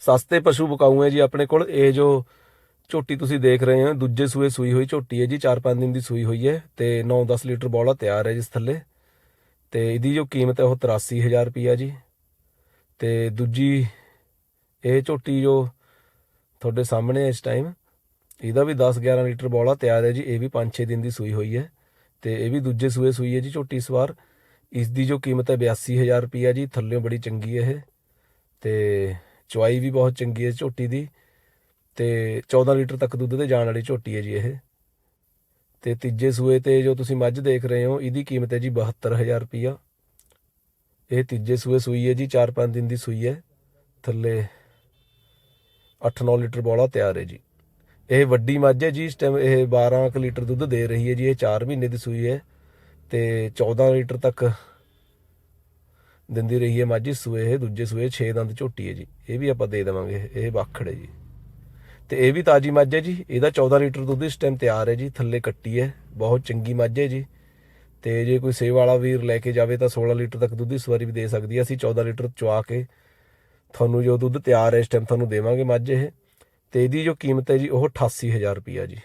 ਸਸਤੇ ਪਸ਼ੂ ਬਕਾਊ ਹੈ ਜੀ ਆਪਣੇ ਕੋਲ। ਇਹ ਜੋ ਝੋਟੀ ਤੁਸੀਂ ਦੇਖ ਰਹੇ ਹੋ, ਦੂਜੇ ਸੂਏ ਸੂਈ ਹੋਈ ਝੋਟੀ ਹੈ ਜੀ 4-5 ਦਿਨ ਦੀ ਸੂਈ ਹੋਈ ਹੈ ਤੇ 9-10 ਲੀਟਰ ਬੋਲਾ ਤਿਆਰ ਹੈ ਜਿਸ ਥੱਲੇ। ਤੇ ਇਹਦੀ ਜੋ ਕੀਮਤ ਹੈ ਉਹ 83000 ਰੁਪਈਆ ਜੀ। ਤੇ ਦੂਜੀ ਇਹ ਝੋਟੀ ਜੋ ਤੁਹਾਡੇ ਸਾਹਮਣੇ ਹੈ ਇਸ ਟਾਈਮ ਇਹਦਾ ਵੀ 10-11 ਲੀਟਰ ਬੋਲਾ ਤਿਆਰ ਹੈ ਜੀ, ਇਹ ਵੀ 5-6 ਦਿਨ ਦੀ ਸੂਈ ਹੋਈ ਹੈ। ਤੇ ਇਹ ਵੀ ਦੂਜੇ ਸੂਏ ਸੂਈ ਹੈ ਜੀ ਝੋਟੀ ਸਵਾਰ ਇਸ ਦੀ ਜੋ ਕੀਮਤ ਹੈ 82000 ਰੁਪਈਆ ਜੀ ਥੱਲਿਓਂ ਬੜੀ ਚੰਗੀ ਹੈ ਇਹ। ਤੇ ਚੁਆਈ ਵੀ ਬਹੁਤ ਚੰਗੀ ਹੈ ਝੋਟੀ ਦੀ ਤੇ 14 ਲੀਟਰ ਤੱਕ ਦੁੱਧ ਦੇ ਜਾਣ ਵਾਲੀ ਝੋਟੀ ਹੈ ਜੀ ਇਹ। ਤੇ ਤੀਜੇ ਸੂਏ ਤੇ ਜੋ ਤੁਸੀਂ ਮੱਝ ਦੇਖ ਰਹੇ ਹੋ, ਇਹਦੀ ਕੀਮਤ ਹੈ ਜੀ 72000 ਰੁਪਈਆ। ਇਹ ਤੀਜੇ ਸੂਏ ਸੂਈ ਹੈ ਜੀ 4-5 ਦਿਨ ਦੀ ਸੂਈ ਹੈ। ਥੱਲੇ 8-9 ਲੀਟਰ ਬੋਲਾ ਤਿਆਰ ਹੈ ਜੀ। ਇਹ ਵੱਡੀ ਮੱਝ ਹੈ ਜੀ, ਇਸ ਟਾਈਮ ਇਹ 12 ਕੁ ਲੀਟਰ ਦੁੱਧ ਦੇ ਰਹੀ ਹੈ ਜੀ, ਇਹ 4 ਮਹੀਨੇ ਦੀ ਸੂਈ ਹੈ। ਤੇ 14 ਲੀਟਰ ਤੱਕ ਦਿੰਦੀ ਰਹੀ ਹੈ ਮਾਝੀ ਇਸ ਸੂਏ ਇਹ ਦੂਜੇ ਸੂਏ 6 ਦੰਦ ਝੋਟੀ ਹੈ ਜੀ। ਇਹ ਵੀ ਆਪਾਂ ਦੇ ਦੇਵਾਂਗੇ, ਇਹ ਵਾਖੜ ਹੈ ਜੀ। ਤੇ ਇਹ ਵੀ ਤਾਜੀ ਮੱਝ ਹੈ ਜੀ। ਇਹਦਾ 14 ਲੀਟਰ ਦੁੱਧ ਇਸ ਟਾਈਮ ਤਿਆਰ ਹੈ ਜੀ, ਥੱਲੇ ਕੱਟੀ ਹੈ। ਬਹੁਤ ਚੰਗੀ ਮੱਝ ਹੈ ਜੀ। ਤੇ ਜੇ ਕੋਈ ਸੇਵ ਵਾਲਾ ਵੀਰ ਲੈ ਕੇ ਜਾਵੇ ਤਾਂ 16 ਲੀਟਰ ਤੱਕ ਦੁੱਧ ਇਸ ਵਾਰੀ ਵੀ ਦੇ ਸਕਦੀ ਹੈ। ਅਸੀਂ 14 ਲੀਟਰ ਚੁਆ ਕੇ ਤੁਹਾਨੂੰ ਜੋ ਦੁੱਧ ਤਿਆਰ ਹੈ, ਇਸ ਟਾਈਮ ਤੁਹਾਨੂੰ ਦੇਵਾਂਗੇ ਮੱਝ ਇਹ। ਤੇ ਇਹਦੀ ਜੋ ਕੀਮਤ ਹੈ ਜੀ, ਉਹ 88000 ਰੁਪਈਆ ਜੀ।